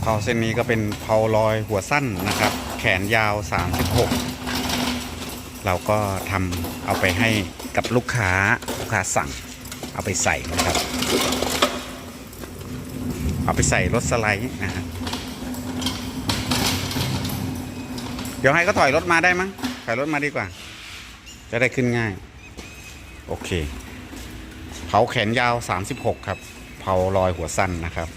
เพาเส้นนี้ก็เป็นเพาลอยหัวสั้นนะครับ แขนยาว 36 เราก็ทำเอาไปให้กับลูกค้าลูกค้าสั่ง เอาไปใส่นะครับ เอาไปใส่รถสไลด์นะฮะเดี๋ยวให้ก็ถอยรถมาได้มั้งถอยรถมาดีกว่า จะได้ขึ้นง่าย โอเค เผาแขนยาว 36 ครับ เผาลอยหัวสั้นนะครับ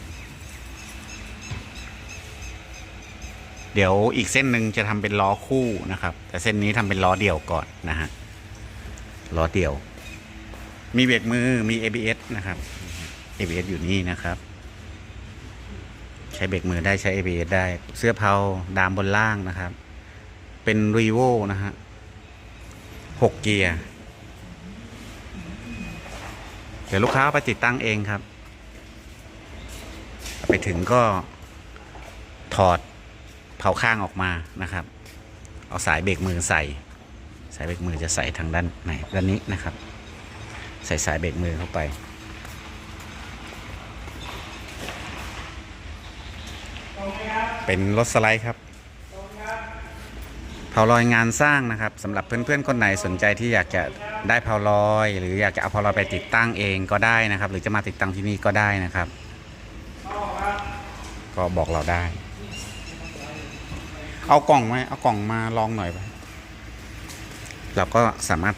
เดี๋ยวอีกเส้นหนึ่งจะทำเป็นล้อคู่นะครับ แต่เส้นนี้ทำเป็นล้อเดี่ยวก่อนนะฮะล้อเดี่ยว มีเบรกมือมี ABS นะครับ ABS อยู่นี่นะครับ ใช้เบรกมือได้ใช้ ABS ได้เสื้อเผาดามบนล่างนะครับ เป็นรีโวนะฮะหกเกียร์เดี๋ยวลูกค้าไปติดตั้งเองครับ ไปถึงก็ถอด เผาข้างออกมานะครับ เอาสายเบรกมือใส่ สายเบรกมือจะใส่ทางด้านไหนด้านนี้นะครับ ใส่สายเบรกมือเข้าไป เป็นรถสไลด์ครับเผาลอยงานสร้างนะครับสำหรับเพื่อนๆคนไหนสนใจที่อยากจะได้เผาลอย หรืออยากจะเอาเผาลอยไปติดตั้งเองก็ได้นะครับ หรือจะมาติดตั้งที่นี่ก็ได้นะครับ ก็บอกเราได้ เอากล่องไหมเอากล่องมาลองหน่อยไปเราก็สามารถ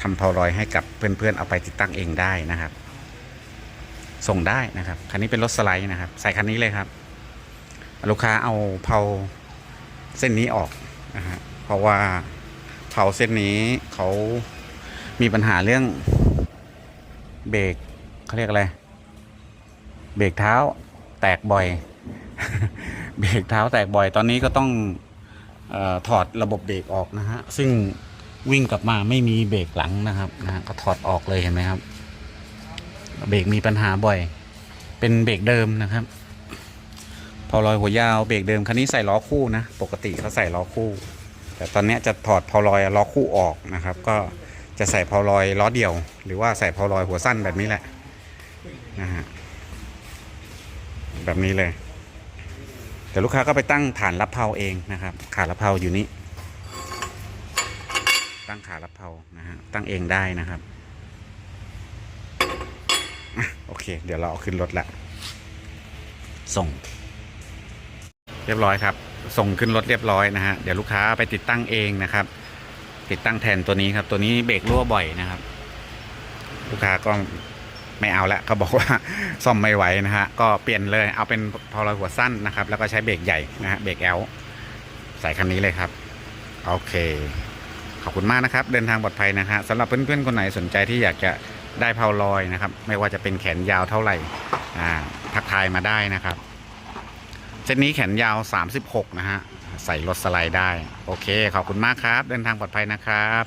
ทำเผาลอยให้กับเพื่อนๆเอาไปติดตั้งเองได้นะครับ ส่งได้นะครับ คันนี้เป็นรถสไลด์นะครับ ใส่คันนี้เลยครับ ลูกค้าเอาเผาเส้นนี้ออกนะฮะเพราะว่าเผาเส้นนี้เขามีปัญหาเรื่องเบรกเขาเรียกอะไร เบรกเท้าแตกบ่อย เบรกเท้าแตกบ่อยตอนนี้ก็ต้องออถอดระบบเบรกออกนะฮะซึ่งวิ่งกลับมาไม่มีเบรกหลังนะครับนะก็ถอดออกเลยเห็นไหมครับ เบรกมีปัญหาบ่อย เป็นเบรกเดิมนะครับ พอลอยหัวยาวเบรกเดิมคันนี้ใส่ล้อคู่นะ ปกติเขาใส่ล้อคู่ แต่ตอนนี้จะถอดพอลอยล้อคู่ออกนะครับ ก็จะใส่พอลอยล้อเดี่ยว หรือว่าใส่พอลอยหัวสั้นแบบนี้แหละนะฮะแบบนี้เลย เดี๋ยวลูกค้าก็ไปตั้งฐานรับเพาเองนะครับ ขารับเพาอยู่นี่ตั้งขารับเพานะฮะตั้งเองได้นะครับโอเค เดี๋ยวเราเอาขึ้นรถละส่ง เรียบร้อยครับ ส่งขึ้นรถเรียบร้อยนะฮะเดี๋ยวลูกค้าไปติดตั้งเองนะครับ ติดตั้งแทนตัวนี้ครับ ตัวนี้เบรกรั่วบ่อยนะครับ ลูกค้าก็ ไม่เอาละเขาบอกว่าซ่อมไม่ไหวนะฮะก็เปลี่ยนเลยเอาเป็นพอลอยหัวสั้นนะครับ แล้วก็ใช้เบรกใหญ่นะฮะเบรกแอลใส่คันนี้เลยครับโอเค ขอบคุณมากนะครับ เดินทางปลอดภัยนะฮะสำหรับเพื่อนๆคนไหนสนใจที่อยากจะได้เพาลอยนะครับ ไม่ว่าจะเป็นแขนยาวเท่าไหร่อ่าทักทายมาได้นะครับเส้นนี้แขนยาว 36 นะฮะใส่รถสไลด์ได้ โอเค ขอบคุณมากครับ เดินทางปลอดภัยนะครับ